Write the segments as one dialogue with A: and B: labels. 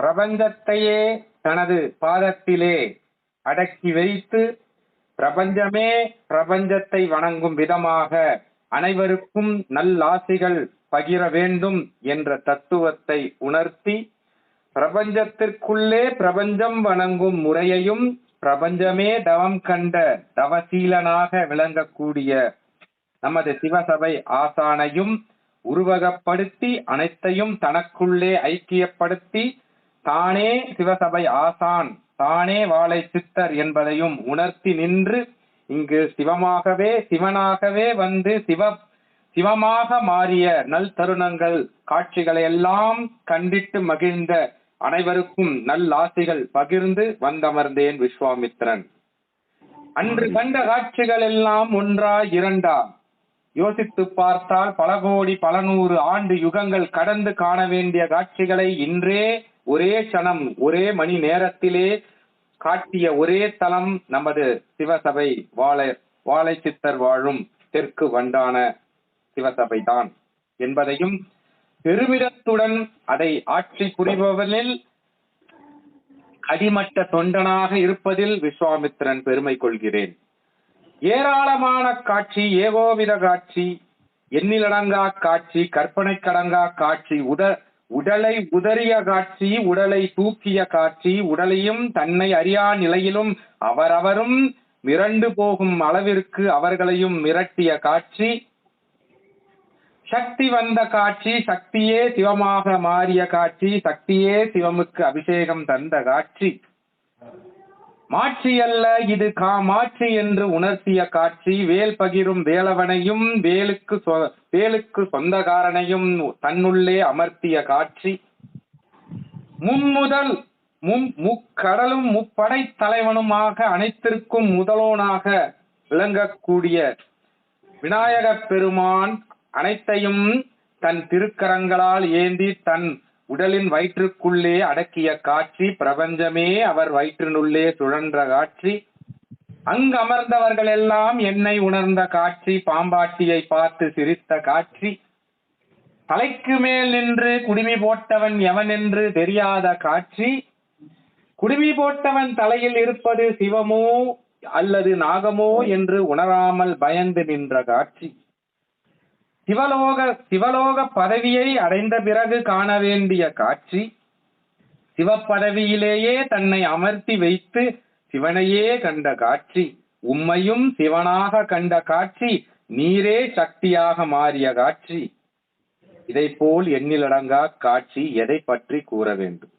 A: பிரபஞ்சத்தையே தனது பாதத்திலே அடக்கி வைத்து பிரபஞ்சமே பிரபஞ்சத்தை வணங்கும் விதமாக அனைவருக்கும் நல்லாசிகள் பகிர வேண்டும் என்ற தத்துவத்தை உணர்த்தி பிரபஞ்சத்திற்குள்ளே பிரபஞ்சம் வணங்கும் முறையையும் பிரபஞ்சமே தவம் கண்ட தவசீலனாக விளங்கக்கூடிய நமது சிவசபை ஆசானையும் உருவகப்படுத்தி அனைத்தையும் தனக்குள்ளே ஐக்கியப்படுத்தி தானே சிவசபை ஆசான் தானே வாழை சித்தர் என்பதையும் உணர்த்தி நின்று இங்கு சிவமாகவே சிவனாகவே வந்து சிவ சிவமாக மாறிய நல் தருணங்கள் காட்சிகளை எல்லாம் கண்டிட்டு மகிழ்ந்த அனைவருக்கும் நல்லாசிகள் பகிர்ந்து வந்தமர்ந்தேன் விஸ்வாமித்திரன் அன்று கண்ட காட்சிகள் எல்லாம் ஒன்றா இரண்டா யோசித்து பார்த்தால் பல கோடி பல நூறு ஆண்டு யுகங்கள் கடந்து காண வேண்டிய காட்சிகளை இன்றே ஒரே கணம் ஒரே மணி நேரத்திலே காட்டிய ஒரே தலம் நமது சிவசபை வாழை வாழை சித்தர் வாழும் தெற்கு வண்டான சிவசபை தான் என்பதையும் பெருமிதத்துடன் அதை ஆட்சி புரிபவனில் அடிமட்ட தொண்டனாக இருப்பதில் விஸ்வாமித்திரன் பெருமை கொள்கிறேன். ஏராளமான காட்சி ஏகோவித காட்சி எண்ணிலடங்கா காட்சி கற்பனை கடங்கா காட்சி உட உடலை உதறிய காட்சி உடலை தூக்கிய காட்சி உடலையும் தன்னை அறியா நிலையிலும் அவரவரும் மிரண்டு போகும் அளவிற்கு அவர்களையும் மிரட்டிய காட்சி. சக்தி வந்த காட்சி சக்தியே சிவமாக மாறிய காட்சி சக்தியே சிவமுக்கு அபிஷேகம் தந்த காட்சி. மாட்சி அல்ல இது காமாட்சி என்று உணர்த்திய காட்சி. வேல் பகிரும் வேலவனையும் வேலுக்கு சொ- வேலுக்கு சொந்தக்காரனையும் தன்னுள்ளே அமர்த்திய காட்சி. மும்முதல் மும் முக்கடலும் முப்படை தலைவனுமாக அனைத்திற்கும் முதலோனாக விளங்கக்கூடிய விநாயகப் பெருமான் அனைத்தையும் தன் திருக்கரங்களால் ஏந்தி தன் உடலின் வயிற்றுக்குள்ளே அடக்கிய காட்சி பிரபஞ்சமே அவர் வயிற்றினுள்ளே சுழன்ற காட்சி. அங்கு அமர்ந்தவர்கள் எல்லாம் என்னை உணர்ந்த காட்சி பாம்பாட்டியை பார்த்து சிரித்த காட்சி. தலைக்கு மேல் நின்று குடுமி போட்டவன் எவன் என்று தெரியாத காட்சி. குடுமி போட்டவன் தலையில் இருப்பது சிவமோ அல்லது நாகமோ என்று உணராமல் பயந்து நின்ற காட்சி. சிவலோக சிவலோக பதவியை அடைந்த பிறகு காண வேண்டிய காட்சி சிவப்பதவியிலேயே தன்னை அமர்த்தி வைத்து சிவனையே கண்ட காட்சி உம்மையும் சிவனாக கண்ட காட்சி நீரே சக்தியாக மாறிய காட்சி. இதை போல் எண்ணிலடங்கா காட்சி எதை பற்றி கூற வேண்டும்?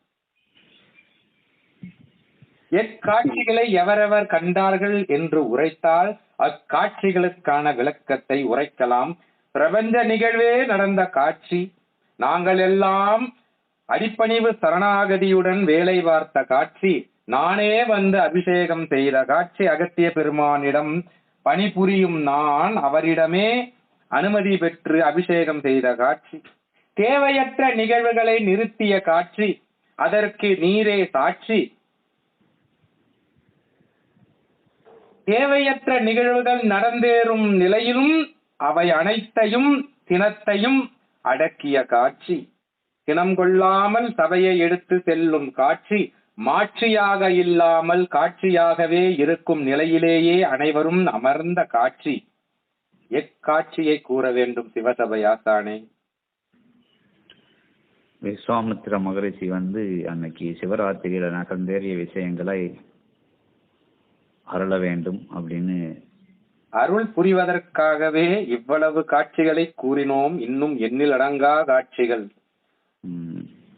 A: எக்காட்சிகளை எவரெவர் கண்டார்கள் என்று உரைத்தால் அக்காட்சிகளுக்கான விளக்கத்தை உரைக்கலாம். பிரபஞ்ச நிகழ்வே நடந்த காட்சி. நாங்கள் எல்லாம் அடிப்பணிவு சரணாகதியுடன் வேலை பார்த்த காட்சி. நானே வந்து அபிஷேகம் செய்த காட்சி. அகத்திய பெருமானிடம் பணிபுரியும் நான் அவரிடமே அனுமதி பெற்று அபிஷேகம் செய்த காட்சி. தேவையற்ற நிகழ்வுகளை நிறுத்திய காட்சி. அதற்கு நீரே சாட்சி. தேவையற்ற நிகழ்வுகள் நடந்தேறும் நிலையிலும் அவை அனைத்தையும் தினத்தையும் அடக்கிய காட்சி. தினம் கொள்ளாமல் சபையை எடுத்து செல்லும் காட்சி மாட்சியாக இல்லாமல் காட்சியாகவே இருக்கும் நிலையிலேயே அனைவரும் அமர்ந்த காட்சி. எக்காட்சியை கூற வேண்டும் சிவசபை ஆசானே?
B: விஸ்வாமித்திர மகரிஷி வந்து அன்னைக்கு சிவராத்திரியில நகர்ந்தேறிய விஷயங்களை அருள வேண்டும் அப்படின்னு
A: அருள் புரிவதற்காகவே இவ்வளவு காட்சிகளை கூறினோம். இன்னும் எண்ணில் அடங்கா காட்சிகள்.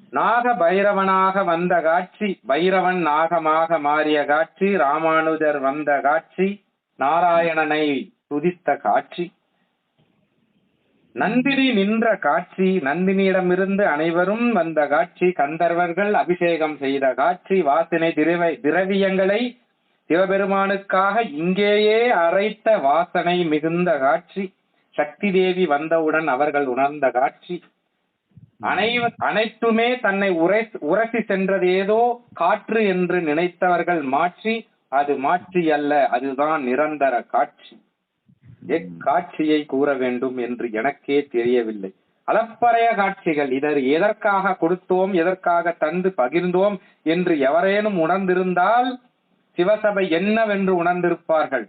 A: நாக பைரவனாக வந்த காட்சி பைரவன் நாகமாக மாறிய காட்சி ராமானுஜர் வந்த காட்சி நாராயணனை துதித்த காட்சி. நந்தினி நின்ற காட்சி நந்தினியிடமிருந்து அனைவரும் வந்த காட்சி கந்தர்வர்கள் அபிஷேகம் செய்த காட்சி வாசனை திரவ திரவியங்களை சிவபெருமானுக்காக இங்கேயே அரைத்த வாசனை மிகுந்த காட்சி. சக்தி தேவி வந்தவுடன் அவர்கள் உணர்ந்த காட்சி. அனைவ அனைத்துமே தன்னை உரை உரசி சென்றது ஏதோ காற்று என்று நினைத்தவர்கள் மாற்றி அது மாற்றி அல்ல அதுதான் நிரந்தர காட்சி. எக்காட்சியை கூற வேண்டும் என்று எனக்கே தெரியவில்லை. அளப்பறைய காட்சிகள் இதர் எதற்காக கொடுத்தோம் எதற்காக தந்து பகிர்ந்தோம் என்று எவரேனும் உணர்ந்திருந்தால் சிவசபை என்னவென்று உணர்ந்திருப்பார்கள்?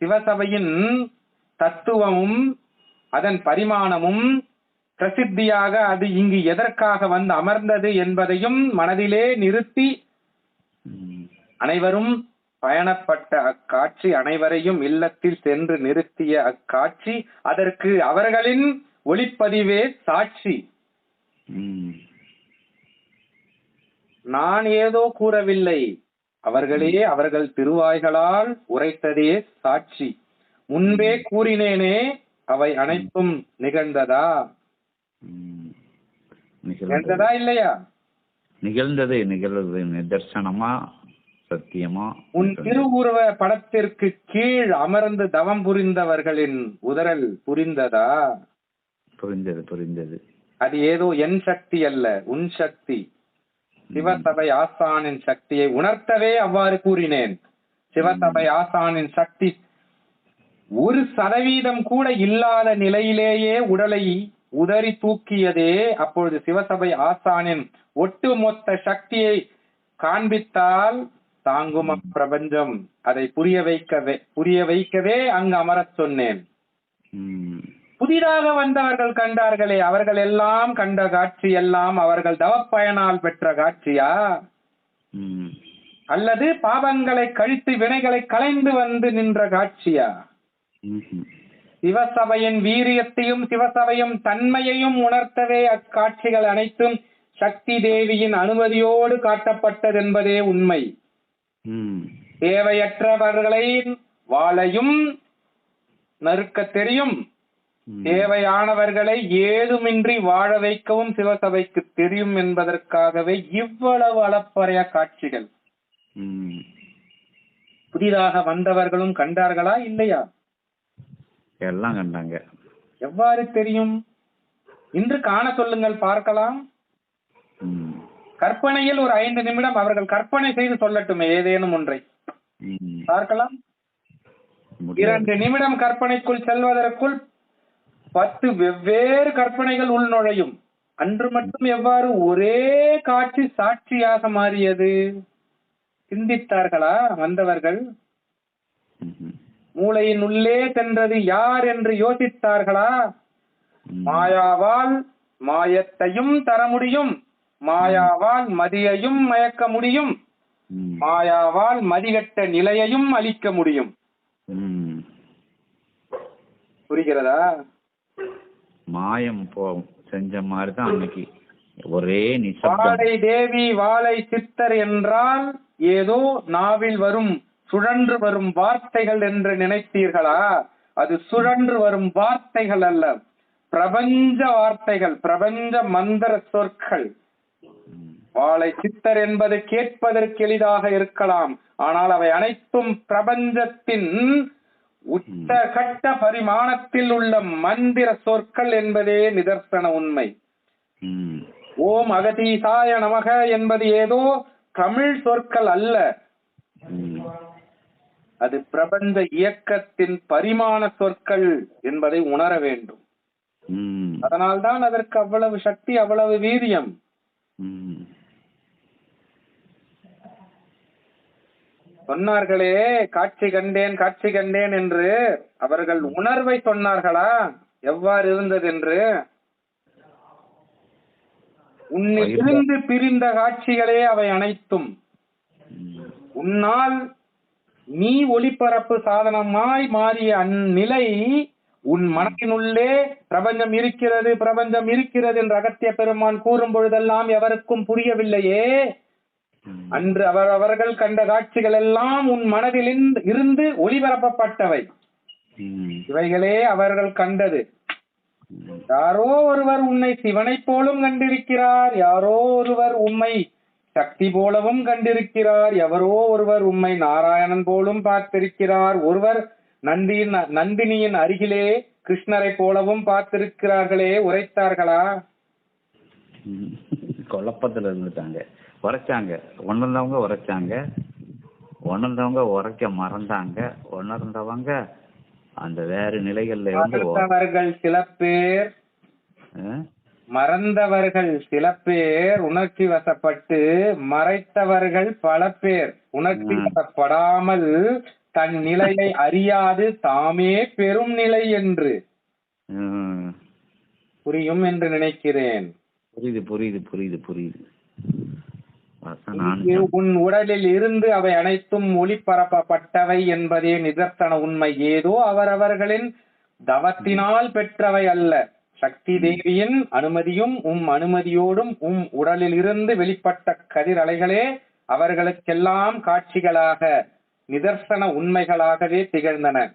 A: சிவசபையின் தத்துவமும் அதன் பரிமாணமும் பிரசித்தியாக அது இங்கு எதற்காக வந்து அமர்ந்தது என்பதையும் மனதிலே நிறுத்தி அனைவரும் பயணப்பட்ட அக்காட்சி அனைவரையும் இல்லத்தில் சென்று நிறுத்திய அக்காட்சி அதற்கு அவர்களின் ஒளிப்பதிவே சாட்சி. நான் ஏதோ கூறவில்லை. அவர்களே அவர்கள் திருவாய்களால் உரைத்ததே சாட்சி. முன்பே கூறினேனே அவை அனைத்தும் நிகழ்ந்ததா? நிகழ்ந்தது. இல்லையா?
B: நிகழ்ந்தது நிகழ்ந்தது. நிதர்சனமா சத்தியமா?
A: உன் திருவுருவ படத்திற்கு கீழ் அமர்ந்து தவம் புரிந்தவர்களின் உதறல் புரிந்ததா?
B: புரிந்தது புரிந்தது.
A: அது ஏதோ என் சக்தி அல்ல உன் சக்தி. சிவசபை ஆசானின் சக்தியை உணர்த்தவே அவ்வாறு கூறினேன். சிவசபை ஆசானின் சக்தி ஒரு சதவீதம் கூட இல்லாத நிலையிலேயே உடலை உதறி தூக்கியதே அப்பொழுது சிவசபை ஆசானின் ஒட்டுமொத்த சக்தியை காண்பித்தால் தாங்கும் பிரபஞ்சம். அதை புரிய வைக்கவே புரிய வைக்கவே அங்கு அமரச் சொன்னேன். புதிதாக வந்தவர்கள் கண்டார்களே அவர்கள் எல்லாம் கண்ட காட்சி எல்லாம் அவர்கள் தவப்பயனால் பெற்ற காட்சியா. அல்லது பாவங்களை கழித்து வினைகளை களைந்து வந்து நின்ற காட்சியா. சிவசபையின் வீரியத்தையும் சிவசபையும் தன்மையையும் உணர்த்தவே அக்காட்சிகள் அனைத்தும் சக்தி தேவியின் அனுமதியோடு காட்டப்பட்டதென்பதே உண்மை
B: ம்.
A: தேவையற்றவர்களை வாழையும் நறுக்க தெரியும். தேவையானவர்களை ஏதுமின்றி வாழ வைக்கவும் சிவசபைக்கு தெரியும் என்பதற்காகவே இவ்வளவு அளப்பறைய காட்சிகள். புதிதாக வந்தவர்களும் கண்டார்களா இல்லையா
B: எல்லாம் கண்டாங்க
A: எவ்வாறு தெரியும் இன்று காண சொல்லுங்கள் பார்க்கலாம். கற்பனையில் ஒரு ஐந்து நிமிடம் அவர்கள் கற்பனை செய்து சொல்லட்டுமே ஏதேனும் ஒன்றை. பார்க்கலாம். இரண்டு நிமிடம் கற்பனைக்குள் செல்வதற்குள் பத்து வெவ்வேறு கற்பனைகள் உள் நுழையும் அன்று மட்டும் எவ்வாறு ஒரே காட்சி சாட்சியாக மாறியது? சிந்தித்தார்களா வந்தவர்கள். மூளையின் உள்ளே சென்றது யார் என்று யோசித்தார்களா. மாயாவால் மாயத்தையும் தர முடியும். மாயாவால் மதியையும் மயக்க முடியும். மாயாவால் மதிகட்ட நிலையையும் அளிக்க முடியும். புரிகிறதா?
B: மாயம் போ செஞ்ச மாதிரி தான் அன்னைக்கு. ஒரே
A: வாழை தேவி வாழை சித்தர் என்றால் ஏதோ நாவில் வரும் சுழன்று வரும் வார்த்தைகள் என்று நினைத்தீர்களா? அது சுழன்று வரும் வார்த்தைகள் அல்ல. பிரபஞ்ச வார்த்தைகள் பிரபஞ்ச மந்திர சொற்கள். வாழை சித்தர் என்பது கேட்பதற்கு எளிதாக இருக்கலாம். ஆனால் அவை அனைத்தும் பிரபஞ்சத்தின் உச்சகட்ட பரிமாணத்தில் உள்ள மந்திர சொற்கள் என்பதே நிதர்சன உண்மை. ஓம் அகதீசாய நமக என்பது ஏதோ தமிழ் சொற்கள் அல்ல. அது பிரபஞ்ச இயக்கத்தின் பரிமாண சொற்கள் என்பதை உணர வேண்டும். அதனால்தான் அதற்கு அவ்வளவு சக்தி அவ்வளவு வீரியம் சொன்னார்களே காட்சி கண்டேன் காட்சி கண்டேன் என்று அவர்கள் உணர்வை சொன்னார்களா எவ்வாறு இருந்தது என்று உன்னிலிருந்து பிரிந்த காட்சிகளே அவை அனைத்தும். உன்னால் நீ ஒளிபரப்பு சாதனமாய் மாறிய அந்நிலை உன் மனத்தினுள்ளே பிரபஞ்சம் இருக்கிறது பிரபஞ்சம் இருக்கிறது என்று அகத்திய பெருமான் கூறும் பொழுதெல்லாம் எவருக்கும் புரியவில்லையே. அன்று அவர் அவர்கள் கண்ட காட்சிகள் எல்லாம் உன் மனதில் இருந்து- ஒளிபரப்பப்பட்டவை. இவைகளே அவர்கள் கண்டது. யாரோ ஒருவர் உன்னை சிவனைப் போலும் கண்டிருக்கிறார். யாரோ ஒருவர் உம்மை சக்தி போலவும் கண்டிருக்கிறார். எவரோ ஒருவர் உம்மை நாராயணன் போலும் பார்த்திருக்கிறார். ஒருவர் நந்தியின் நந்தினியின் அருகிலே கிருஷ்ணரை போலவும் பார்த்திருக்கிறார்களே. உரைத்தார்களா.
B: குழப்பத்துல இருந்துட்டாங்க. உரைச்சாங்க உணர்ந்தவங்க உரைச்சாங்க உணர்ந்தவங்க உரைக்க மறந்தாங்க உணர்ந்தவங்க அந்த வேறு நிலைகள்ல இருந்து
A: சில பேர்? மறந்தவர்கள் சில பேர் உணர்ச்சி வசப்பட்டு மறைத்தவர்கள் பல பேர் உணர்ச்சி. வசப்படாமல் தன் நிலையை அறியாது தாமே பெரும் நிலை என்று. புரியும் என்று நினைக்கிறேன்
B: புரியுது புரியுது புரியுது புரியுது
A: உன் உடலில் இருந்து அவை அனைத்தும் ஒளிபரப்பப்பட்டவை என்பதே நிதர்சன உண்மை. ஏதோ அவரவர்களின் தவத்தினால் பெற்றவை அல்ல. சக்தி தேவியின் அனுமதியும் உம் அனுமதியோடும் உம் உடலில் இருந்து வெளிப்பட்ட கதிர் அலைகளே அவர்களுக்கெல்லாம் காட்சிகளாக நிதர்சன உண்மைகளாகவே திகழ்ந்தன.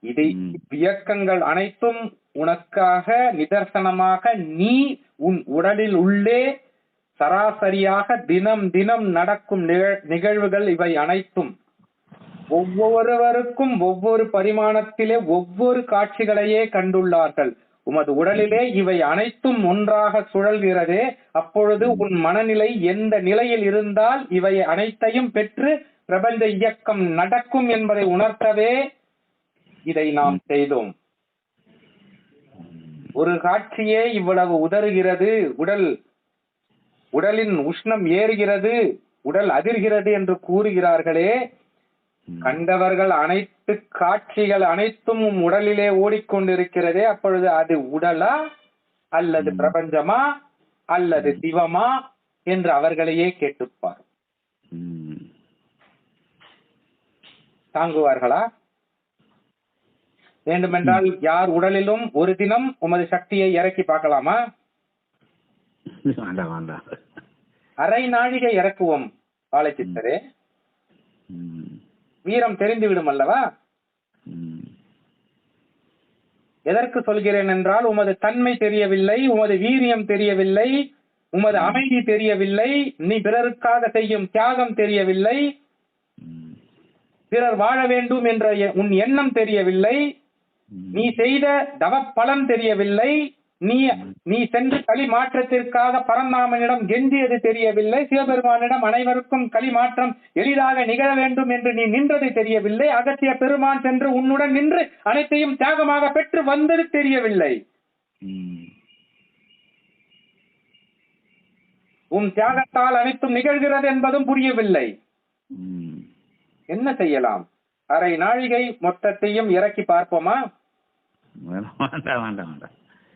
A: இதை
B: ம்.
A: இயக்கங்கள் அனைத்தும் உனக்காக நிதர்சனமாக நீ உன் உடலில் உள்ளே சராசரியாக தினம் தினம் நடக்கும் நிகழ்- நிகழ்வுகள் இவை அனைத்தும். ஒவ்வொருவருக்கும் ஒவ்வொரு பரிமாணத்திலே ஒவ்வொரு காட்சிகளையே கண்டுள்ளார்கள். உமது உடலிலே இவை அனைத்தும் ஒன்றாக சுழல்கிறதே அப்பொழுது உன் மனநிலை எந்த நிலையில் இருந்தால் இவை அனைத்தையும் பெற்று பிரபஞ்ச இயக்கம் நடக்கும் என்பதை உணர்த்தவே இதை நாம் செய்தோம். ஒரு காட்சியே இவ்வளவு உதறுகிறது. உடல் உடலின் உஷ்ணம் ஏறுகிறது உடல் அதிர்கிறது என்று கூறுகிறார்களே. கண்டவர்கள் அனைத்து காட்சிகள் அனைத்தும் உடலிலே ஓடிக்கொண்டிருக்கிறதே. அப்பொழுது அது உடலா அல்லது. பிரபஞ்சமா அல்லது சிவமா என்று அவர்களையே கேட்டுப்பார். தாங்குவார்களா? வேண்டுமென்றால் யார் உடலிலும் ஒரு தினம் உமது சக்தியை இறக்கி பார்க்கலாமா?
B: வேண்டாம் வேண்டாம்.
A: அரை நாழிகை இறக்குவோம் பாலச்சித்தரே. வீரம் தெரிந்து விடும் அல்லவா. எதற்கு சொல்கிறேன் என்றால் உமது தன்மை தெரியவில்லை உமது வீரியம் தெரியவில்லை உமது அமைதி தெரியவில்லை நீ பிறருக்காக செய்யும் தியாகம் தெரியவில்லை. பிறர் வாழ வேண்டும் என்ற உன் எண்ணம் தெரியவில்லை. நீ செய்த தவப்பலன் தெரியவில்லை நீ நீ சென்று களி மாற்றத்திற்காக பரந்தாமனிடம் கெஞ்சியது தெரியவில்லை. சிவபெருமானிடம் அனைவருக்கும் களி மாற்றம் எளிதாக நிகழ வேண்டும் என்று நீ நின்றது தெரியவில்லை. அகத்திய பெருமான் சென்று உன்னுடன் நின்று அனைத்தையும் தியாகமாக பெற்று வந்தது தெரியவில்லை. உன் தியாகத்தால் அனைத்தும் நிகழ்கிறது என்பதும் புரியவில்லை. என்ன செய்யலாம்? அரை நாழிகை மொத்தத்தையும் இறக்கி பார்ப்போமா?
B: வேண்டாம் வேண்டாம் வேண்டாம்.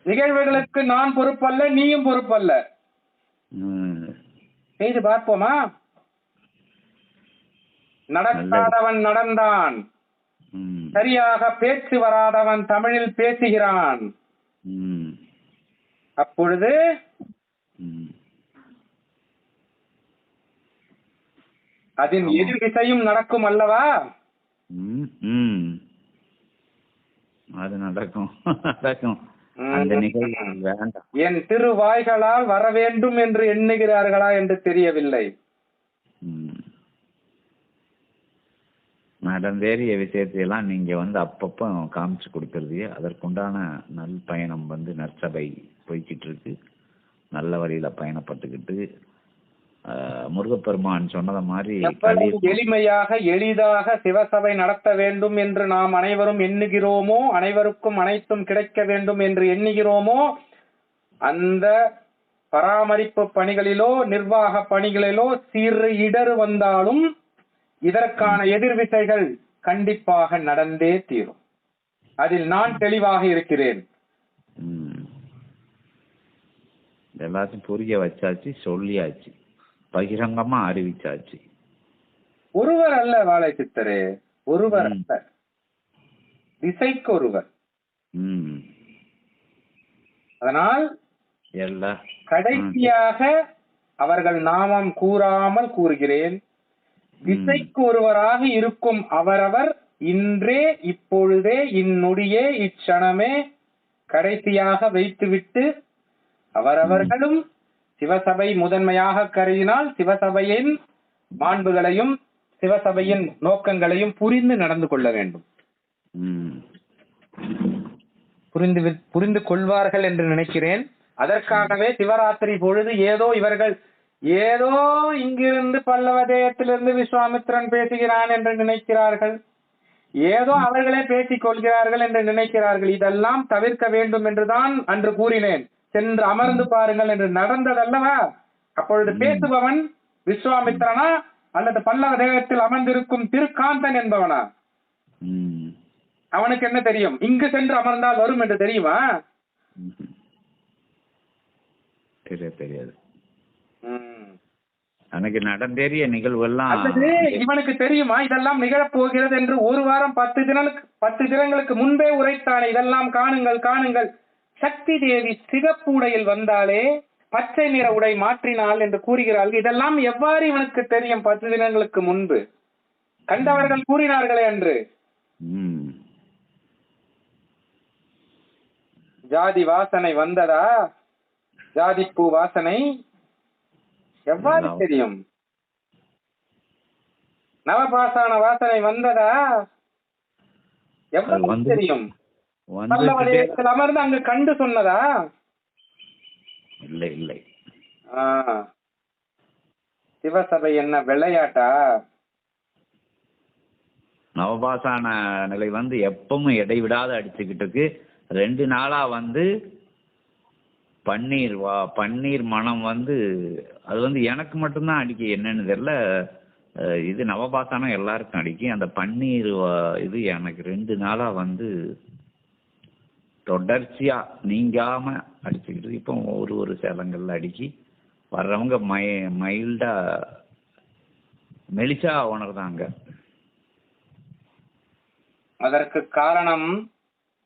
A: நிகழ்வுகளுக்கு நான் பொறுப்பல்ல நீயும் பொறுப்பல்ல. செய்து பார்ப்போமா நடக்காதவன் நடந்தான். சரியாக பேச்சு வராதவன் தமிழில் பேசுகிறான். அப்பொழுது. அதன் எதிர் திசையும் நடக்கும் அல்லவா.
B: அது நடக்கும் நடக்கும் அந்த நிகழ்வு வேண்டாம்.
A: என் திருவாய்களால் வர வேண்டும் என்று எண்ணுகிறார்களா என்று தெரியவில்லை.
B: நடந்தேறிய விஷயத்தையெல்லாம் நீங்க வந்து அப்பப்போ காமிச்சு கொடுக்கறது அதற்குண்டான நல் பயணம் வந்து நற்சபை போய்கிட்டு இருக்கு. நல்ல வழியில பயணப்பட்டுக்கிட்டு முருகப்பெருமான் சொன்னத மாதிரி
A: எளிமையாக எளிதாக சிவசபை நடத்த வேண்டும் என்று நாம் அனைவரும் எண்ணுகிறோமோ அனைவருக்கும் அனைத்தும் கிடைக்க வேண்டும் என்று எண்ணுகிறோமோ அந்த பராமரிப்பு பணிகளிலோ நிர்வாக பணிகளிலோ சிறு இடர் வந்தாலும் இதற்கான எதிர்விசைகள் கண்டிப்பாக நடந்தே தீரும். அதில் நான் தெளிவாக இருக்கிறேன்.
B: எல்லாத்தையும் புரிய வச்சாச்சு சொல்லியாச்சு. பகிரங்கமா அறிவிச்சாச்சு.
A: ஒருவர் அல்ல வாழை சித்தரே ஒருவர். அல்ல. திசைக்கு ஒருவர் அதனால் கடைசியாக அவர்கள் நாமம் கூறாமல் கூறுகிறேன். திசைக்கு ஒருவராக இருக்கும் அவரவர் இன்றே இப்பொழுதே இந்நொடியே இச்சணமே கடைசியாக வைத்துவிட்டு அவரவர்களும் சிவசபை முதன்மையாக கருதினால் சிவசபையின் மாண்புகளையும் சிவசபையின் நோக்கங்களையும் புரிந்து நடந்து கொள்ள வேண்டும். புரிந்து புரிந்து கொள்வார்கள் என்று நினைக்கிறேன். அதற்காகவே சிவராத்திரி பொழுது ஏதோ இவர்கள் ஏதோ இங்கிருந்து பல்லவதேயத்திலிருந்து விஸ்வாமித்திரன் பேசுகிறான் என்று நினைக்கிறார்கள். ஏதோ அவர்களே பேசிக் கொள்கிறார்கள் என்று நினைக்கிறார்கள். இதெல்லாம் தவிர்க்க வேண்டும் என்றுதான் அன்று கூறினேன். சென்று அமர்ந்து பாருங்கள் என்று நடந்ததல்லவா? அப்பொழுது பேசுபவன் விஸ்வாமித்திரனா? அல்லது பல்லவ தேகத்தில் அமர்ந்திருக்கும் திருக்காந்தன் என்பவனா? அவனுக்கு என்ன தெரியும்? இங்கு சென்று அமர்ந்தால் வரும் என்று தெரியுமா.
B: தெரியாது. அன்னைக்கு நடந்தேறிய நிகழ்வெல்லாம்
A: அல்லது இவனுக்கு தெரியுமா? இதெல்லாம் நிகழப் போகிறது என்று ஒரு வாரம் பத்து தினங்களுக்கு பத்து தினங்களுக்கு முன்பே உரைத்தானே? இதெல்லாம் காணுங்கள் காணுங்கள். சக்தி தேவி சிகப்பு உடையில் வந்தாலே பச்சை நிற உடை மாற்றினாள் என்று கூறுகிறார்கள் இதெல்லாம் எவ்வாறு இவனுக்கு தெரியும்? பத்து தினங்களுக்கு முன்பு. கண்டவர்கள் கூறினார்களே அன்று. ஜாதி வாசனை வந்ததா? ஜாதி பூ வாசனை? எவ்வாறு. தெரியும்? நவபாசான வாசனை வந்ததா? எவ்வாறு
B: வந்து-
A: தெரியும்? அமர்ந்து அங்கு கண்டு சொன்னதா?
B: இல்லை இல்லை.
A: ஆ. சிவசபை என்ன விளையாட்டா?
B: நவபாசான நிலை வந்து எப்பவும் இடைவிடாத அடிச்சுக்கிட்டு இருக்கு. ரெண்டு நாளா வந்து பன்னீர் வா பன்னீர் மனம் வந்து அது வந்து எனக்கு மட்டும்தான் அடிக்கும் என்னன்னு தெரியல. இது நவபாசானம் எல்லாருக்கும் அடிக்கும். அந்த பன்னீர் இது எனக்கு ரெண்டு நாளா வந்து தொடர்ச்சியா நீங்காம அடிச்சுக்கிட்டு. இப்போ ஒரு ஒரு சேலங்கள்ல அடிக்கி வர்றவங்க மை மைல்டா மெலிசா உணர்தாங்க
A: அதற்கு காரணம்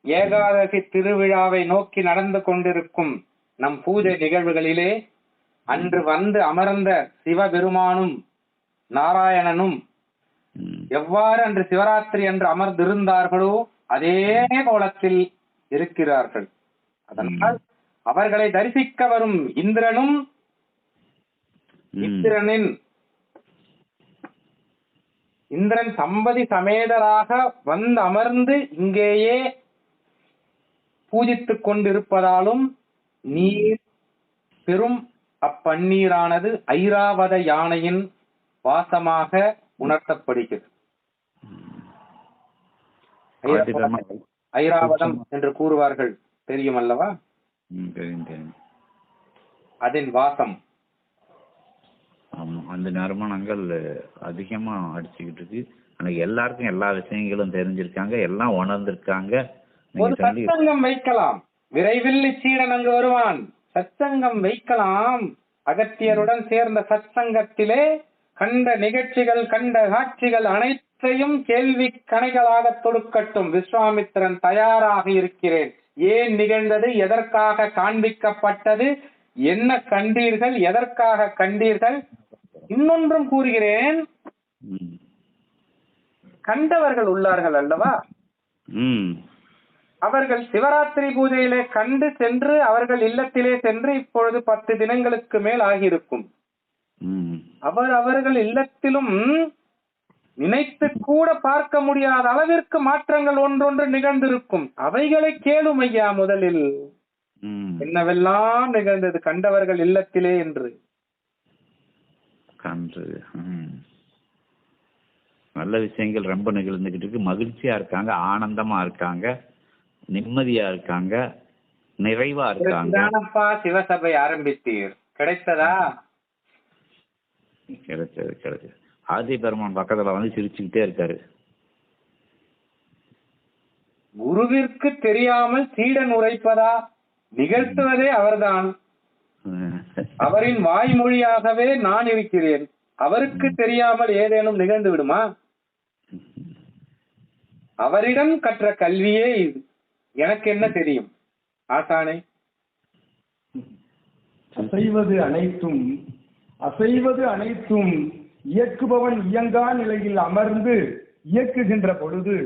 A: ஏகாதசி திருவிழாவை நோக்கி நடந்து கொண்டிருக்கும் நம் பூஜை நிகழ்வுகளிலே அன்று வந்து அமர்ந்த சிவபெருமானும் நாராயணனும். எவ்வாறு அன்று சிவராத்திரி அன்று அமர்ந்திருந்தார்களோ அதே கோலத்தில் இருக்கிறார்கள். அதனால் அவர்களை தரிசிக்க வரும் இந்திரனும். இந்திரனின் இந்திரன் சம்பதி சமேதராக வந்து அமர்ந்து இங்கேயே பூஜித்துக் கொண்டிருப்பதாலும் நீர் பெரும் அப்பன்னீரானது ஐராவத யானையின் வாசமாக உணர்த்தப்படுகிறது. ஐராவதம் என்று கூறுவார்கள். தெரியும் அல்லவா அதன் வாசம்.
B: அந்த நறுமணங்கள் அதிகமா அடிச்சுக்கிட்டு இருக்கு. அன்னைக்கு எல்லாருக்கும் எல்லா விஷயங்களும் தெரிஞ்சிருக்காங்க எல்லாம் உணர்ந்திருக்காங்க.
A: சத்சங்கம் வைக்கலாம். விரைவில் இச்சீடன் அங்கு வருவான். சத்சங்கம் வைக்கலாம். அகத்தியருடன் சேர்ந்த சத்சங்கத்திலே கண்ட நிகழ்ச்சிகள் கண்ட காட்சிகள் அனைத்தையும் கேள்வி கணைகளாக தொடுக்கட்டும். விஸ்வாமித்திரன் தயாராக இருக்கிறேன். ஏன் நிகழ்ந்தது? எதற்காக காண்பிக்கப்பட்டது? என்ன கண்டீர்கள்? எதற்காக கண்டீர்கள்? இன்னொன்றும் கூறுகிறேன். கண்டவர்கள் உள்ளார்கள் அல்லவா? அவர்கள் சிவராத்திரி பூஜையிலே கண்டு சென்று அவர்கள் இல்லத்திலே சென்று இப்பொழுது பத்து தினங்களுக்கு மேல் ஆகியிருக்கும். அவர் அவர்கள் இல்லத்திலும் நினைத்து கூட பார்க்க முடியாத அளவிற்கு மாற்றங்கள் ஒன்றொன்று நிகழ்ந்திருக்கும். அவைகளை கேளும் ஐயா முதலில். என்னவெல்லாம் நிகழ்ந்தது கண்டவர்கள் இல்லத்திலே என்று.
B: நல்ல விஷயங்கள் ரொம்ப நிகழ்ந்துகிட்டு இருக்கு. மகிழ்ச்சியா இருக்காங்க ஆனந்தமா இருக்காங்க நிம்மதியா இருக்காங்க நிறைவா இருக்காங்க.
A: சிவசபை ஆரம்பித்தீர். கிடைத்ததா?
B: கிடைச்சது கிடைச்சது ஆதி பெருமான் பக்கத்துல வந்து சிரிச்சுக்கிட்டே இருக்காரு.
A: குருவிற்கு தெரியாமல் சீடன் உரைப்பதா? நிகழ்த்துவதே அவர்தான். அவரின் வாய்மொழியாகவே நான் இருக்கிறேன். அவருக்கு தெரியாமல் ஏதேனும் நிகழ்ந்து விடுமா? அவரிடம் கற்ற கல்வியே இது. எனக்கு என்ன தெரியும்? ஆசானே.
C: அசைவது அனைத்தும் அசைவது அனைத்தும் இயக்குபவன் இயங்கா நிலையில் அமர்ந்து இயக்குகின்ற பொழுது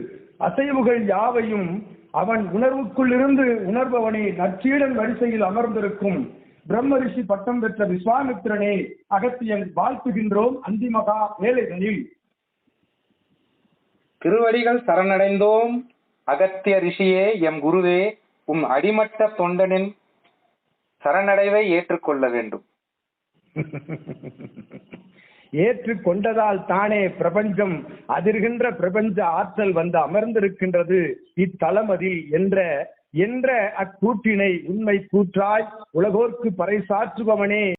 C: அசைவுகள் யாவையும் அவன் உணர்வுக்குள்ளிருந்து உணர்பவனே நற்சீடன் வரிசையில் அமர்ந்திருக்கும் பிரம்ம ரிஷி பட்டம் பெற்ற விஸ்வாமித்திரனே அகத்தியன் வாழ்த்துகின்றோம் அந்திமகா வேலைகளில்
A: திருவடிகள் சரணடைந்தோம். அகத்திய ரிஷியே எம் குருவே உம் அடிமட்ட தொண்டனின் சரணடைவை ஏற்றுக்கொள்ள வேண்டும்.
C: ஏற்று கொண்டதால் தானே பிரபஞ்சம் அதிர்கின்ற பிரபஞ்ச ஆற்றல் வந்து அமர்ந்திருக்கின்றது. இத்தலமதில் என்ற என்ற அக்கூற்றினை உண்மை கூற்றாய் உலகோர்க்கு பறைசாற்றுபவனே.